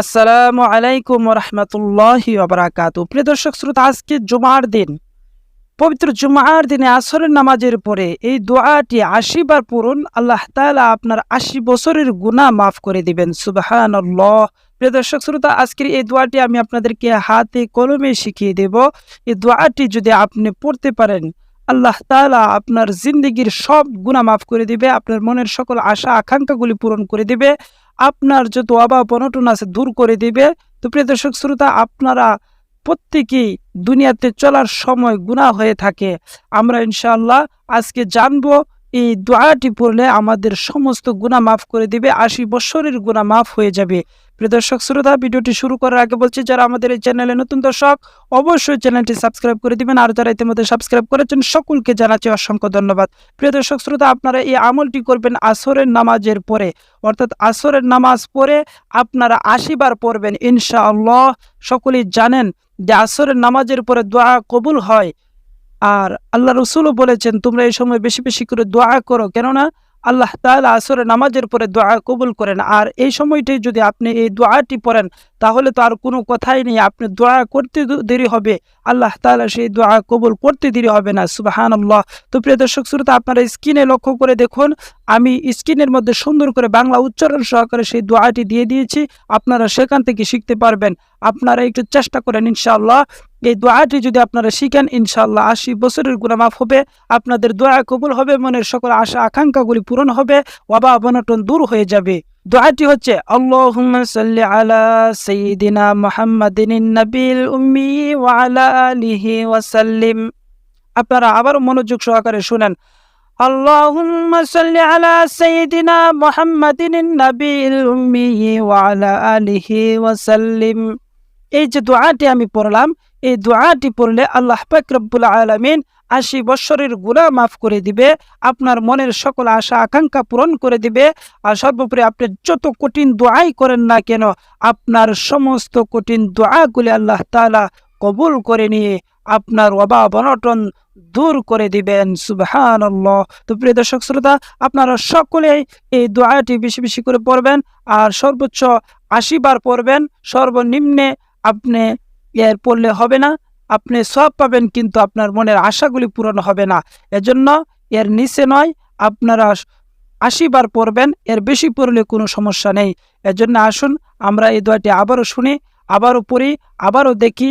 আসসালামু আলাইকুম রহমতুল্লাহি ওবরাকাতু প্রিয় দর্শক শ্রোতা, আজকে জুমার দিন। পবিত্র জুমার দিনে আসরের নামাজের পরে এই দোয়াটি আশি বার পড়ুন আল্লাহ তালা আপনার আশি বছরের গুনাহ মাফ করে দিবেন। সুবাহান প্রিয় দর্শক শ্রোতা, আজকের এই দোয়াটি আমি আপনাদেরকে হাতে কলমে শিখিয়ে দেব। এই দোয়াটি যদি আপনি পড়তে পারেন, আল্লাহ তালা আপনার জিন্দগির সব গুনাহ মাফ করে দিবে, আপনার মনের সকল আশা, আকাঙ্ক্ষাগুলি পূরণ করে দিবে। আপনার যত অভাব অনটন আছে দূর করে দিবে। তো প্রিয় দর্শক, শ্রোতা, আপনারা প্রত্যেকেই দুনিয়াতে চলার সময় গুণা হয়ে থাকে। আমরা ইনশাআল্লাহ আজকে জানব এই দোয়াটি পড়লে আমাদের সমস্ত গুণা মাফ করে দিবে, আশি বছরের গুণা মাফ হয়ে যাবে। প্রিয় দর্শক, শ্রোতা, ভিডিওটি শুরু করার আগে বলছি, যারা আমাদের এই চ্যানেলে নতুন দর্শক, অবশ্যই চ্যানেলটি সাবস্ক্রাইব করে দিবেন। আর যারা ইতিমধ্যে সাবস্ক্রাইব করেছেন, সকলকে জানাচ্ছি অসংখ্য ধন্যবাদ। প্রিয় দর্শক, শ্রোতা, আপনারা এই আমলটি করবেন আসরের নামাজের পরে। অর্থাৎ আসরের নামাজ পড়ে আপনারা আশিবার পড়বেন, ইনশাআল্লাহ। সকলেই জানেন যে আসরের নামাজের পরে দোয়া কবুল হয়। আর আল্লাহ রসুলও বলেছেন, তোমরা এই সময় বেশি বেশি করে দোয়া করো। কেননা আল্লাহ তালা আসরে নামাজের পরে দোয়া কবুল করেন। আর এই সময়টাই যদি আপনি এই দোয়াটি পড়েন, তাহলে তো আর কোনো কথাই নেই। আপনি দোয়া করতে দেরি হবে। আল্লাহ তালা সেই দোয়া কবুল করতে দেরি হবে না। সুবাহান আল্লাহ তো প্রিয় দর্শক, শ্রোতা, আপনারা স্ক্রিনে লক্ষ্য করে দেখুন আমি স্ক্রিনের মধ্যে সুন্দর করে বাংলা উচ্চারণ সহকারে সেই দোয়াটি দিয়ে দিয়েছি। আপনারা সেখান থেকে শিখতে পারবেন। আপনারা একটু চেষ্টা করেন ইনশাআল্লাহ। এই দোয়াটি যদি আপনারা শিখেন, ইনশাআল্লাহ আশি বছরের গুণামাফ হবে। আপনাদের দোয়া কবুল হবে, মনের সকল আশা, আকাঙ্ক্ষাগুলি পূরণ হবে অবা অবনটন দূর হয়ে যাবে। দোয়াটি হচ্ছে আলা ওয়া সাল্লিম আপনারা আবার মনোযোগ সহকারে শুনেন। আলা সাইয়্যিদিনা মুহাম্মাদিন নাবিল উম্মি ওয়া আলা আলিহি ওয়া সাল্লিম। এই যে দোয়াটি আমি পড়লাম, এই দোয়াটি পড়লে আল্লাহ পাক আলামিন আশি বৎসরের গুনাহ মাফ করে দিবে, আপনার মনের সকল আশা, আকাঙ্ক্ষা পূরণ করে দিবে। আর সর্বোপরি আপনি যত কঠিন দোয়াই করেন না কেন, আপনার সমস্ত কঠিন দোয়াগুলি আল্লাহ তাআলা কবুল করে নিয়ে আপনার অভাব অনটন দূর করে দিবেন, সুবহানাল্লাহ। তো প্রিয় দর্শক, শ্রোতা, আপনারা সকলেই এই দোয়াটি বেশি বেশি করে পড়বেন আর সর্বোচ্চ আশি বার পড়বেন। সর্বনিম্নে আপনি এর পড়লে হবে না, আপনি সব পাবেন কিন্তু আপনার মনের আশাগুলি পূরণ হবে না। এজন্য এর নিচে নয়, আপনারা আশি বার পড়বেন, এর বেশি পড়লে কোনো সমস্যা নেই। এজন্য আসুন, আমরা এই দোয়াটি আবারও শুনি, আবারও পড়ি, আবারও দেখি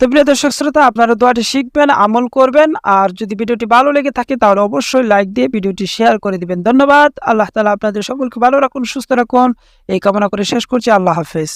তো প্রিয় দর্শক শ্রোতা, আপনারা দোয়াটি শিখবেন, আমল করবেন, আর যদি ভিডিওটি ভালো লেগে থাকে তাহলে অবশ্যই লাইক দিয়ে ভিডিওটি শেয়ার করে দিবেন। ধন্যবাদ, আল্লাহ তালা আপনাদের সকলকে ভালো রাখুন, সুস্থ রাখুন। এই কামনা করে শেষ করছি, আল্লাহ হাফেজ।